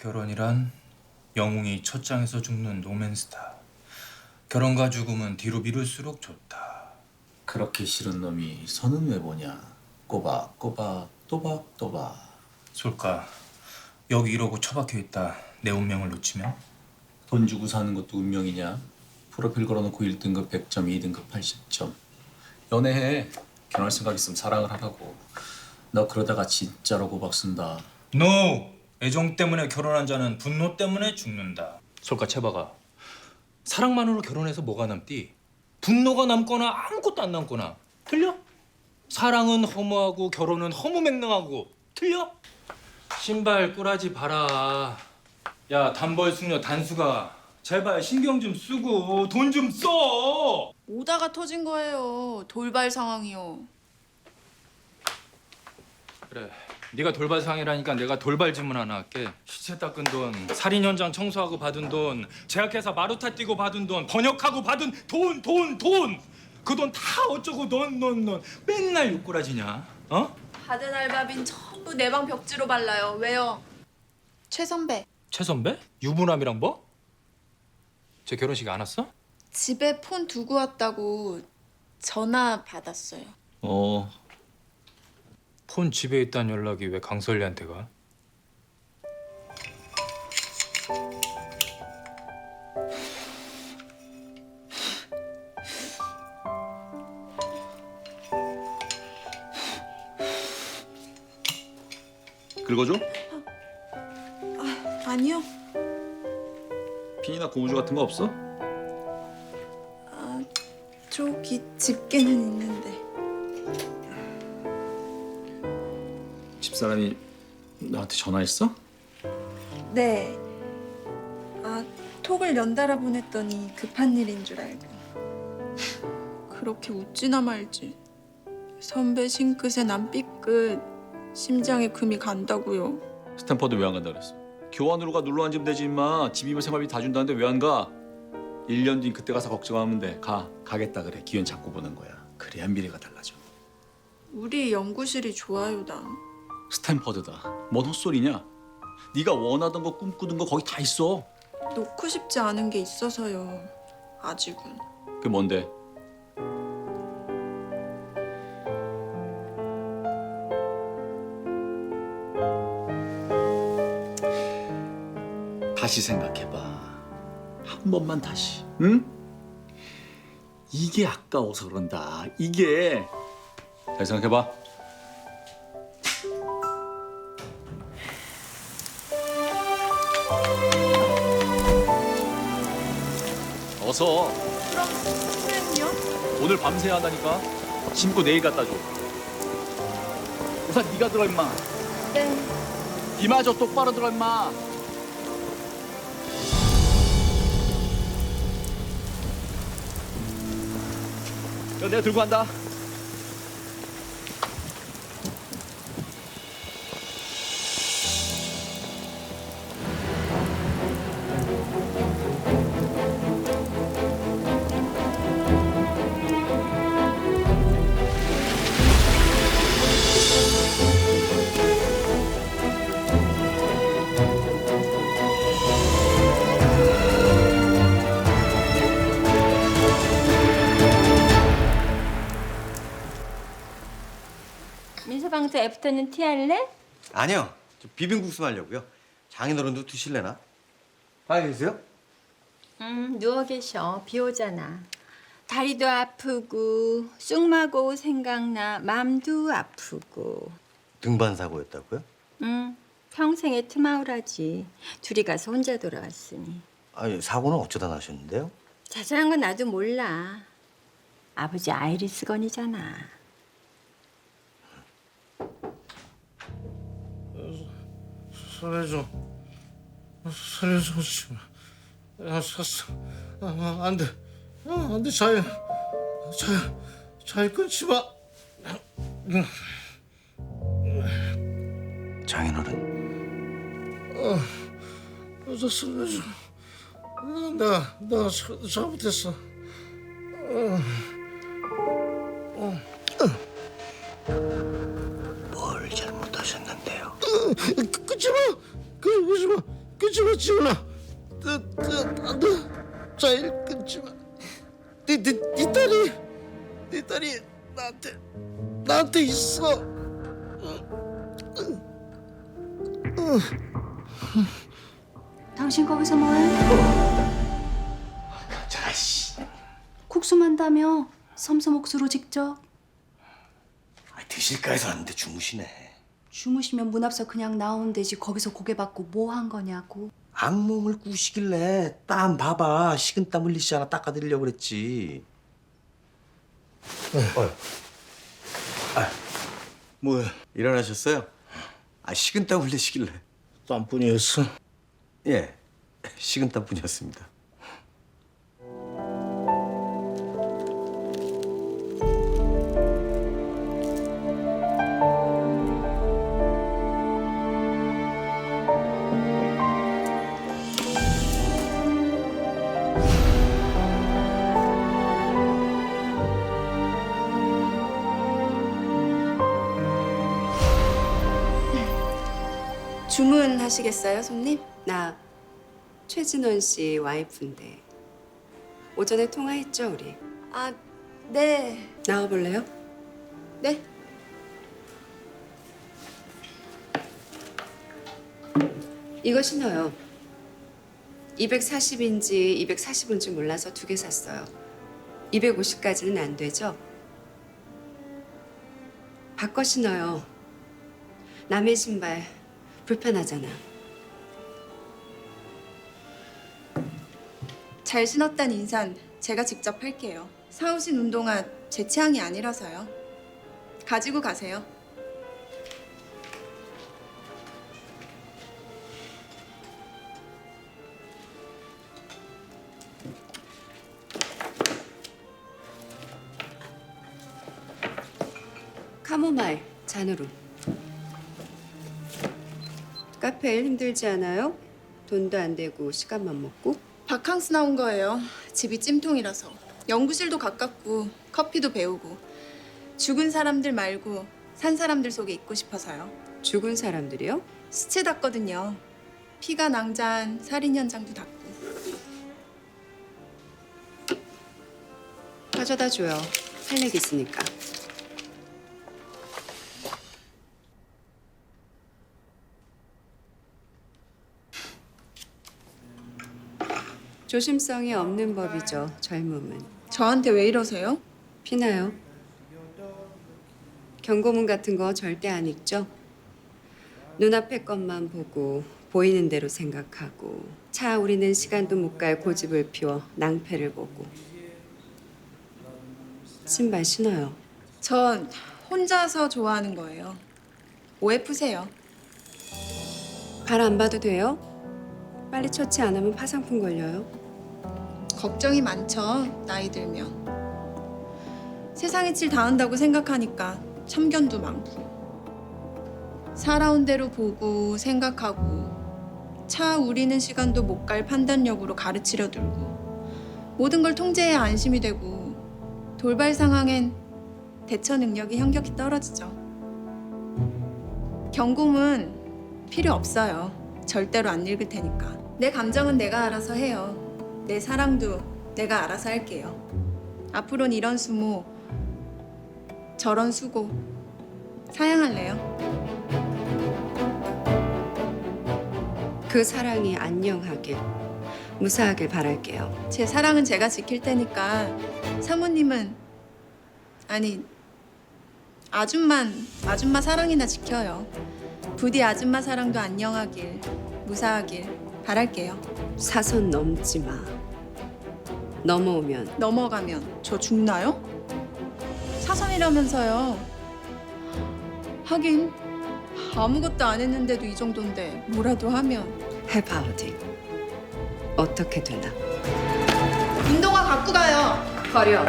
결혼이란 영웅이 첫 장에서 죽는 노맨스타. 결혼과 죽음은 뒤로 미룰수록 좋다. 그렇게 싫은 놈이 선은 왜 보냐? 꼬박 꼬박 또박 또박. 솔까 여기 이러고 처박혀 있다. 내 운명을 놓치면 돈 주고 사는 것도 운명이냐? 프로필 걸어놓고 1등급 100점, 2등급 80점. 연애해. 결혼할 생각 있으면 사랑을 하라고. 너 그러다가 진짜로 고박 쓴다. NO! 애정 때문에 결혼한 자는 분노 때문에 죽는다. 솔까 채박아. 사랑만으로 결혼해서 뭐가 남디? 분노가 남거나 아무것도 안 남거나 틀려? 사랑은 허무하고 결혼은 허무맹랑하고 틀려? 신발 꾸라지 봐라. 야 단벌 숙녀 단수가 제발 신경 좀 쓰고 돈 좀 써. 오다가 터진 거예요. 돌발 상황이요. 그래. 네가 돌발 상이라니까 내가 돌발 질문 하나 할게. 시체 닦은 돈, 살인 현장 청소하고 받은 돈, 제약회사 마루타 뛰고 받은 돈, 번역하고 받은 돈, 돈, 돈. 그 돈 다 어쩌고 넌, 넌, 넌 맨날 욕구라지냐? 어? 받은 알바빈 전부 내 방 벽지로 발라요. 왜요? 최 선배 최 선배? 유부남이랑 뭐? 제 결혼식 안 왔어? 집에 폰 두고 왔다고 전화 받았어요. 어, 폰 집에 있다는 연락이 왜 강설리한테 가? 긁어줘? 아니요. 핀이나 고무줄 같은 거 없어? 저기 집게는 있는데. 사람이 나한테 전화했어? 네. 아, 톡을 연달아 보냈더니 급한 일인 줄 알고. 그렇게 웃지나 말지. 선배 싱긋에 난 삐끗. 심장에 금이 간다고요. 스탠퍼드 왜 안 간다 그랬어? 교환으로 가 눌러 앉으면 되지 임마 집이면 생활비 다 준다는데 왜 안 가? 1년 뒤 그때 가서 걱정하면 돼 가 가겠다 그래. 기회 자꾸 보는 거야. 그래야 미래가 달라져. 우리 연구실이 좋아요, 난. 스탠퍼드다 뭔 헛소리냐? 네가 원하던 거 꿈꾸던 거 거기 다 있어 놓고 싶지 않은 게 있어서요. 아직은. 그게 뭔데? 다시 생각해봐. 한 번만 다시. 응? 이게 아까워서 그런다. 이게 잘 생각해봐 어서 그럼 선생님요? 오늘 밤새야 한다니까. 신고 내일 갖다 줘. 우선 네가 들어 임마. 네. 이마저 똑바로 들어 임마. 야, 내가 들고 간다 민서방도 애프터는 티 할래? 아니요. 저 비빔국수 하려고요. 장인어른도 드실래나? 빨리 계세요? 음 누워 계셔 비 오잖아 다리도 아프고 쑥마고 생각나 맘도 아프고 등반 사고였다고요? 음 평생의 트마우라지 둘이 가서 혼자 돌아왔으니 아니 사고는 어쩌다 나셨는데요? 자세한 건 나도 몰라 아버지 아이리스 건이잖아 살려줘. 살려줘, 씨발. 야, 샀어. 아, 안 돼. 아, 안 돼, 자야. 자야, 자야 끊지 마. 장인어른. 어, 저 살려줘. 아, 내가, 내가 자- 잘못했어. 뭘 직접 아, 드실까 해서 왔는데 주무시네. 주무시면 문 앞서 그냥 나오면 되지 거기서 고개 받고 뭐 한 거냐고 악몽을 꾸시길래 땀 봐봐. 식은 땀 흘리지 않아 닦아드리려고 그랬지. 어. 아, 뭐야 일어나셨어요? 아, 식은 땀 흘리시길래. 땀뿐이었어 예, 식은 땀뿐이었습니다. 주문하시겠어요, 손님? 나 최진원 씨 와이프인데 오전에 통화했죠 우리 아, 네. 나와볼래요? 네. 이거 신어요 240인지 240인지 몰라서 두 개 샀어요 250까지는 안 되죠? 바꿔 신어요 남의 신발 불편하잖아 잘 신었단 인사는 제가 직접 할게요. 사오신 운동화 제 취향이 아니라서요. 가지고 가세요. 카모마일 잔으로 카페 일 힘들지 않아요? 돈도 안 되고 시간만 먹고 바캉스 나온 거예요. 집이 찜통이라서. 연구실도 가깝고 커피도 배우고 죽은 사람들 말고 산 사람들 속에 있고 싶어서요. 죽은 사람들이요? 시체 닦거든요. 피가 낭자한 살인 현장도 닦고. 가져다 줘요. 할 얘기 있으니까. 조심성이 없는 법이죠. 젊음은. 저한테 왜 이러세요? 피나요? 경고문 같은 거 절대 안 읽죠? 눈앞의 것만 보고 보이는 대로 생각하고 차 우리는 시간도 못 갈 고집을 피워 낭패를 보고 신발 신어요. 전 혼자서 좋아하는 거예요. 오해 푸세요. 발 안 봐도 돼요? 빨리 처치 안 하면 파상풍 걸려요. 걱정이 많죠. 나이 들면. 세상에 칠 당한다고 생각하니까 참견도 많고. 살아온 대로 보고 생각하고 차 우리는 시간도 못 갈 판단력으로 가르치려 들고 모든 걸 통제해야 안심이 되고 돌발 상황엔 대처 능력이 현격히 떨어지죠. 경고문 필요 없어요. 절대로 안 읽을 테니까. 내 감정은 내가 알아서 해요. 내 사랑도 내가 알아서 할게요. 앞으로는 이런 수모, 저런 수고 사양할래요. 그 사랑이 안녕하길, 무사하길 바랄게요. 제 사랑은 제가 지킬 테니까 사모님은 아니 아줌만 아줌마 사랑이나 지켜요. 부디 아줌마 사랑도 안녕하길 무사하길 바랄게요. 사선 넘지 마. 넘어오면 넘어가면 저 죽나요? 사선이라면서요. 하긴 아무것도 안 했는데도 이 정도인데 뭐라도 하면 해봐 어디. 어떻게 되나. 운동화 갖고 가요. 버려.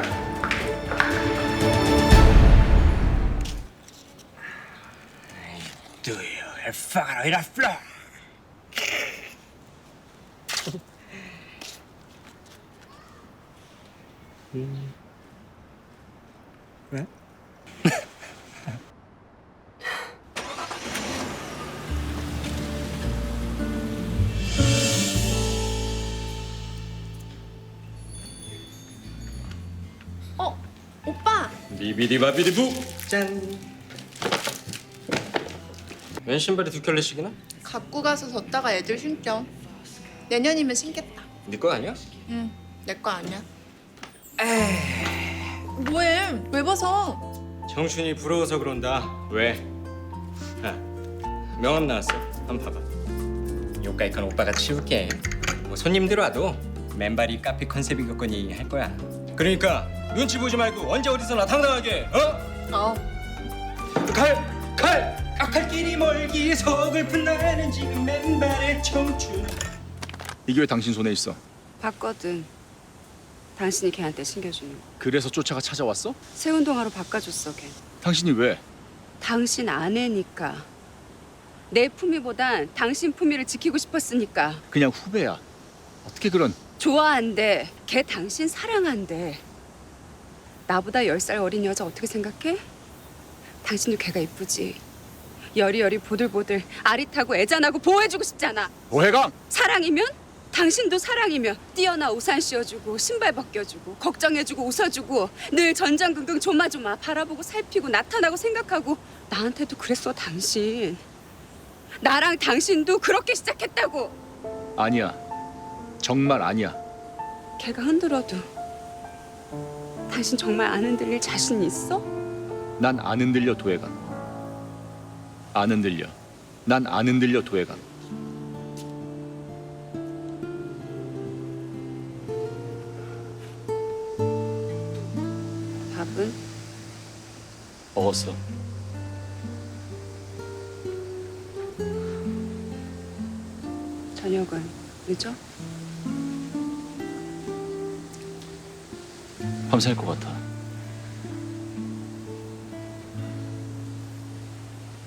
Do you right floor? 음. 왜? 어, 오빠. 비비디바비디부 짠. 왼 신발이 두 켤레씩이나? 갖고 가서 뒀다가 애들 신겨. 내년이면 신겠다. 네 거 아니야? 응, 내 거 아니야. 뭐해? 왜 벗어? 정춘이 부러워서 그런다. 왜? 아, 명함 나왔어. 한번 봐봐. 요까이 건 오빠가 치울게. 뭐 손님들 와도 맨발이 카페 컨셉이겠거니 할 거야. 그러니까 눈치 보지 말고 언제 어디서나 당당하게 어? 어. 칼! 칼! 깎할 길이 멀기 서글픈 나는 지금 맨발의 청춘 이게 왜 당신 손에 있어? 봤거든. 당신이 걔한테 신겨주는 거. 그래서 쫓아가 찾아왔어? 새 운동화로 바꿔줬어 걔. 당신이 왜? 당신 아내니까. 내 품위보단 당신 품위를 지키고 싶었으니까. 그냥 후배야. 어떻게 그런? 좋아한대. 걔 당신 사랑한대. 나보다 열 살 어린 여자 어떻게 생각해? 당신도 걔가 이쁘지. 여리여리 보들보들 아릿하고 애잔하고 보호해주고 싶잖아. 오해강! 사랑이면? 당신도 사랑이면 뛰어나 우산 씌워주고 신발 벗겨주고 걱정해주고 웃어주고 늘 전전긍긍 조마조마 바라보고 살피고 나타나고 생각하고 나한테도 그랬어 당신 나랑 당신도 그렇게 시작했다고 아니야. 정말 아니야. 걔가 흔들어도 당신 정말 안 흔들릴 자신 있어? 난 안 흔들려 도해강. 안 흔들려. 난 안 흔들려 도해강. 먹었어. 저녁은 늦어? 밤샐 것 같아.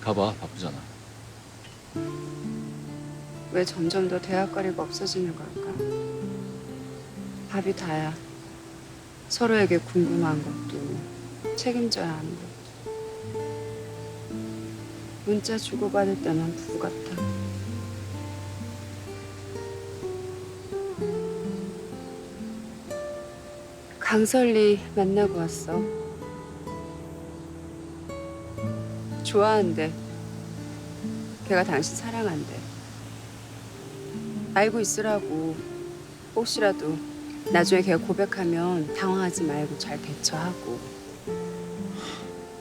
가봐 바쁘잖아. 왜 점점 더 대학거리가 없어지는 걸까? 밥이 다야. 서로에게 궁금한 것도 책임져야 하는 것도. 문자 주고받을 때만 부부 같아. 강설리 만나고 왔어. 좋아한대. 걔가 당신 사랑한대. 알고 있으라고. 혹시라도 나중에 걔가 고백하면 당황하지 말고 잘 대처하고.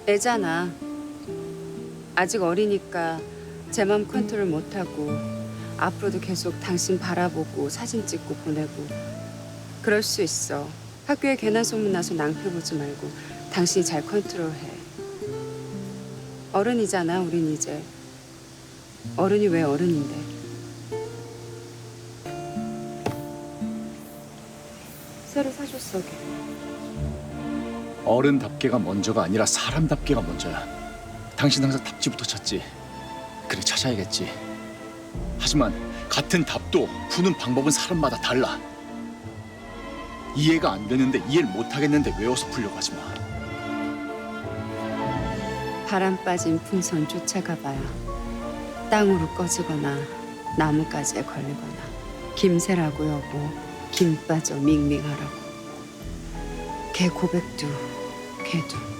애잖아. 아직 어리니까 제 맘 컨트롤 못하고 앞으로도 계속 당신 바라보고 사진 찍고 보내고 그럴 수 있어. 학교에 괜한 소문 나서 낭패 보지 말고 당신이 잘 컨트롤해. 어른이잖아, 우린 이제. 어른이 왜 어른인데? 새로 사줬어, 걔. 어른답게가 먼저가 아니라 사람답게가 먼저야. 당신 항상 답지부터 찾지. 그래 찾아야겠지. 하지만 같은 답도 푸는 방법은 사람마다 달라. 이해가 안 되는데 이해를 못 하겠는데 외워서 풀려고 하지 마. 바람 빠진 풍선 쫓아가봐야 땅으로 꺼지거나 나뭇가지에 걸리거나 김새라고 여보 김 빠져 밍밍하라고 걔 고백도 걔도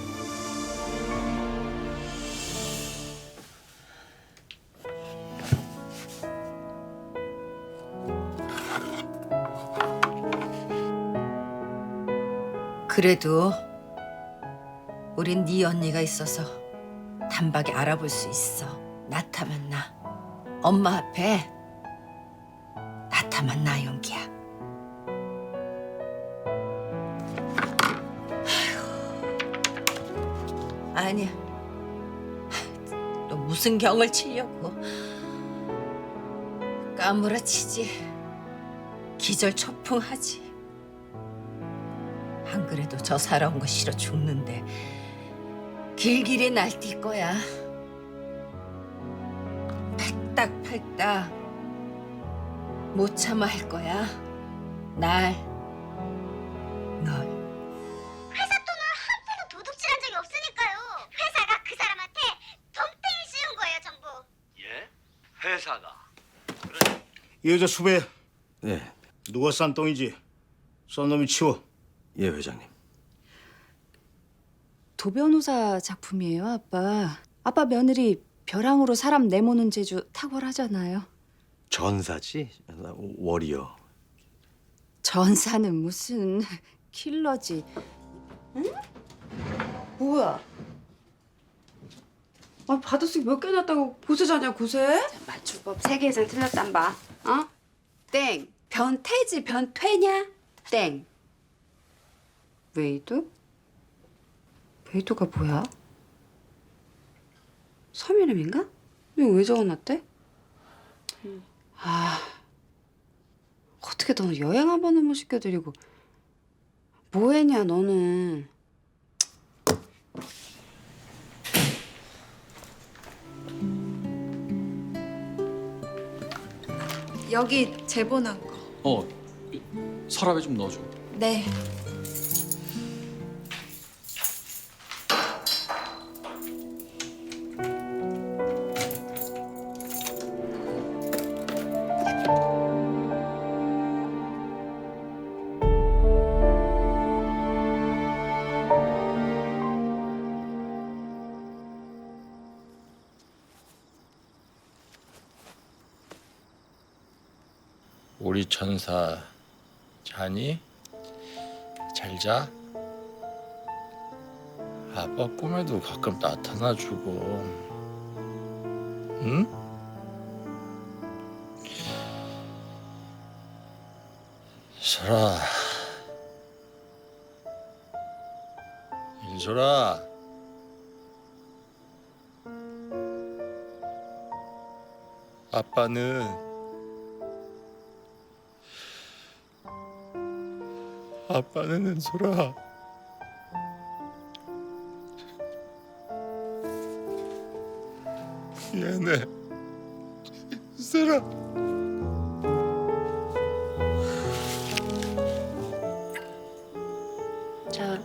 그래도 우린 네 언니가 있어서 단박에 알아볼 수 있어. 나타만 나. 엄마 앞에 나타만 나 용기야. 아니야. 또 무슨 경을 치려고. 까무러치지. 기절 초풍하지. 안 그래도 저 살아온 거 싫어 죽는데 길길이 날뛸 거야. 팔딱팔딱 못 참아 할 거야. 날, 널. 도둑질한 적이 없으니까요. 회사가 그 사람한테 덤탱이 씌운 거예요, 전부. 예? 회사가 이 여자 수배 네, 누가 싼 똥이지? 썬 놈이 치워. 예 회장님. 도변호사 작품이에요, 아빠. 아빠 며느리 벼랑으로 사람 내모는 재주 탁월하잖아요. 전사지? 워리어. 전사는 무슨 킬러지. 응? 뭐야? 아, 받아쓰기 몇개 났다고 고세자냐, 고세? 맞춤법 세 개 이상 틀렸단 봐. 어? 땡. 변태지 변퇴냐? 땡. 웨이도? 웨이도가 뭐야? 섬 이름인가? 이거 왜 적어놨대? 아 어떻게 너는 여행 한 번은 못 시켜드리고 뭐했냐 너는 여기 제보난 거. 어, 서랍에 좀 넣어줘. 네. 우리 천사 자니? 잘 자? 아빠 꿈에도 가끔 나타나주고 응? 설아 인솔아 아빠는 아빠는 은솔아 미안해 은솔아 자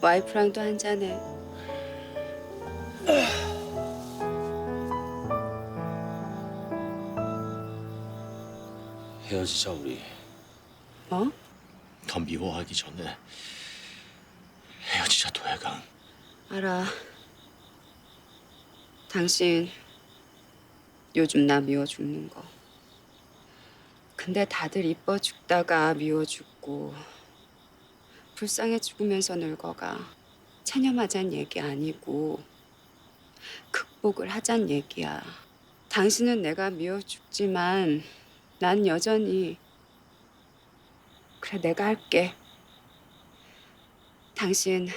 와이프랑도 한 잔해 헤어지자 우리. 뭐? 더 미워하기 전에 헤어지자 도혜강. 알아. 당신 요즘 나 미워 죽는 거. 근데 다들 이뻐 죽다가 미워 죽고 불쌍해 죽으면서 늙어가 체념하잔 얘기 아니고 극복을 하잔 얘기야. 당신은 내가 미워 죽지만 난 여전히 그래 내가 할게. 당신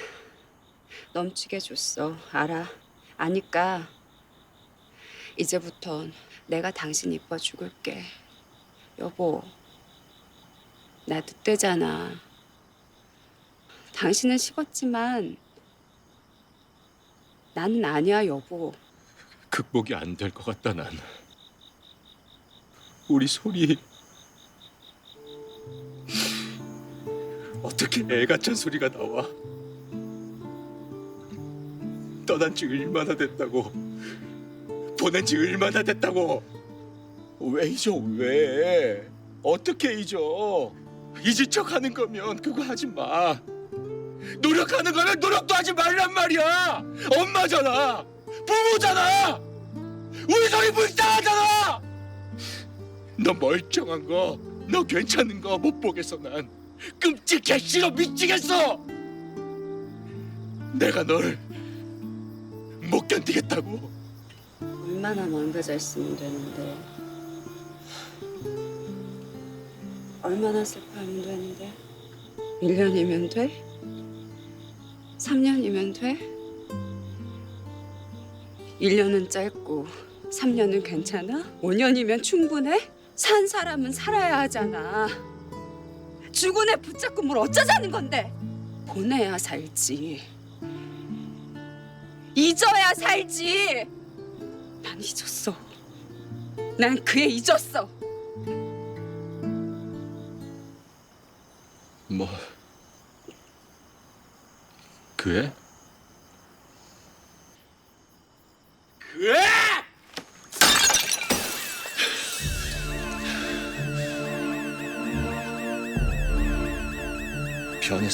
넘치게 줬어. 알아. 아니까 이제부턴 내가 당신 이뻐 죽을게. 여보 나 늑대잖아. 당신은 식었지만 나는 아니야 여보. 극복이 안 될 것 같다 난. 우리 소리 어떻게 애 같은 소리가 나와? 떠난 지 얼마나 됐다고? 보낸 지 얼마나 됐다고? 왜 잊어 왜? 어떻게 잊어? 잊은 척 하는 거면 그거 하지 마. 노력하는 거면 노력도 하지 말란 말이야. 엄마잖아. 부모잖아. 우리 소리 불쌍하잖아. 너 멀쩡한 거 너 괜찮은 거 못 보겠어 난 끔찍해 싫어 미치겠어 내가 널 못 견디겠다고 얼마나 망가져 있으면 되는데 얼마나 슬퍼하면 되는데 1년이면 돼? 3년이면 돼? 1년은 짧고 3년은 괜찮아? 5년이면 충분해? 산 사람은 살아야 하잖아 죽은 애 붙잡고 뭘 어쩌자는 건데 보내야 살지 잊어야 살지 난 잊었어. 난 그애 잊었어. 뭐 그애?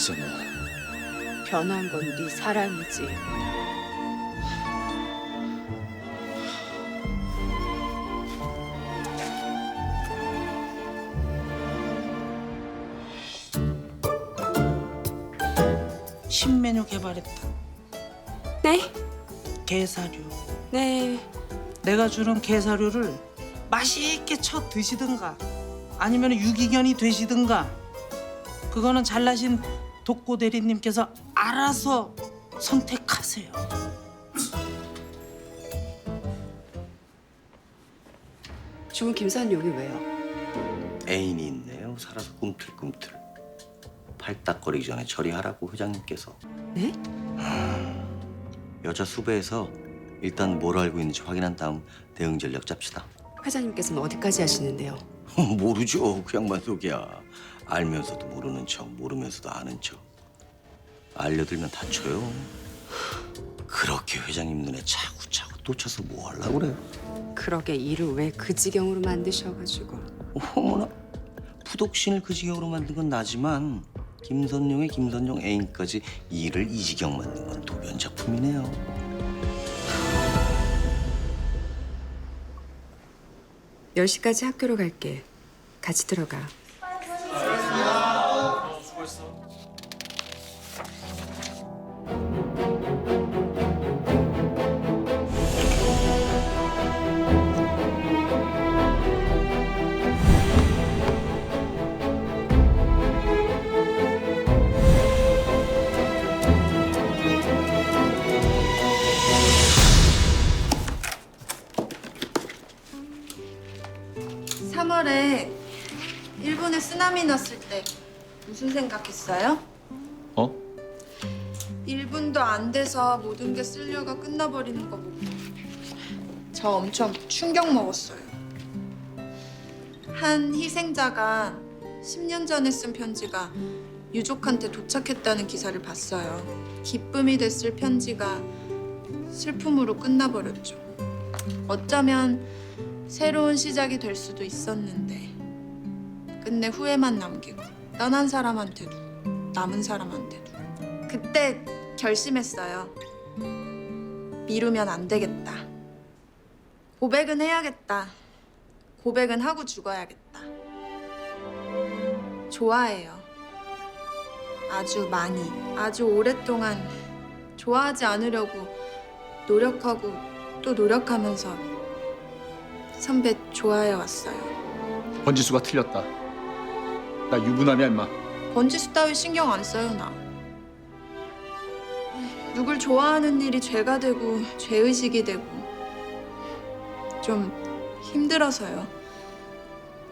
너 변한 건 네 사랑이지. 신메뉴 개발했다. 네? 게사료. 네. 내가 주는 게사료를 맛있게 쳐 드시든가 아니면 유기견이 되시든가 그거는 잘나신 독고 대리님께서 알아서 선택하세요. 지금 김사는 여기 왜요? 애인이 있네요. 살아서 꿈틀꿈틀. 팔딱거리기 전에 처리하라고 회장님께서. 네? 여자 수배에서 일단 뭘 알고 있는지 확인한 다음 대응 전략 짭시다. 회장님께서는 어디까지 하시는데요? 모르죠. 그 양반 속이야. 알면서도 모르는 척, 모르면서도 아는 척. 알려들면 다쳐요. 그렇게 회장님 눈에 차고차고 또 쳐서 뭐 하려고 그래요? 그러게 일을 왜 그 지경으로 만드셔가지고. 어머나 부독신을 그 지경으로 만든 건 나지만 김선용의 김선용 애인까지 일을 이 지경 만든 건 도변 작품이네요. 10시까지 학교로 갈게. 같이 들어가. 무슨 생각했어요? 어? 1분도 안 돼서 모든 게 쓸려가 끝나버리는 거 보고 저 엄청 충격 먹었어요. 한 희생자가 10년 전에 쓴 편지가 유족한테 도착했다는 기사를 봤어요. 기쁨이 됐을 편지가 슬픔으로 끝나버렸죠. 어쩌면 새로운 시작이 될 수도 있었는데 끝내 후회만 남기고 떠난 사람한테도 남은 사람한테도 그때 결심했어요. 미루면 안 되겠다. 고백은 해야겠다. 고백은 하고 죽어야겠다. 좋아해요. 아주 많이, 아주 오랫동안 좋아하지 않으려고 노력하고 또 노력하면서 선배 좋아해 왔어요. 번지수가 틀렸다. 나 유부남이야 임마. 번지수 따위 신경 안 써요 나. 누굴 좋아하는 일이 죄가 되고 죄의식이 되고 좀 힘들어서요.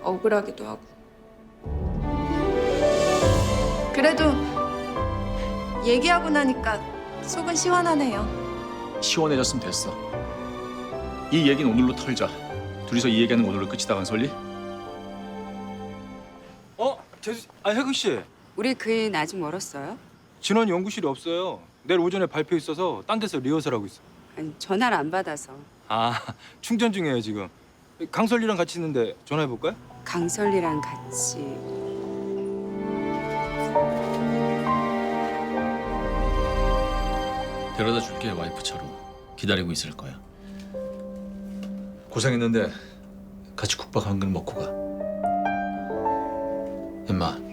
억울하기도 하고. 그래도 얘기하고 나니까 속은 시원하네요. 시원해졌으면 됐어. 이 얘기는 오늘로 털자. 둘이서 이 얘기하는 거 오늘로 끝이다 간설리? 어? 재수 아 혜근 씨. 우리 그인 아직 멀었어요? 진원 연구실이 없어요. 내일 오전에 발표 있어서 딴 데서 리허설하고 있어. 아니, 전화를 안 받아서. 아 충전 중이에요 지금. 강설이랑 같이 있는데 전화해 볼까요? 강설리랑 같이. 데려다 줄게 와이프처럼 기다리고 있을 거야. 고생했는데 같이 국밥 한 그릇 먹고 가. 엄마.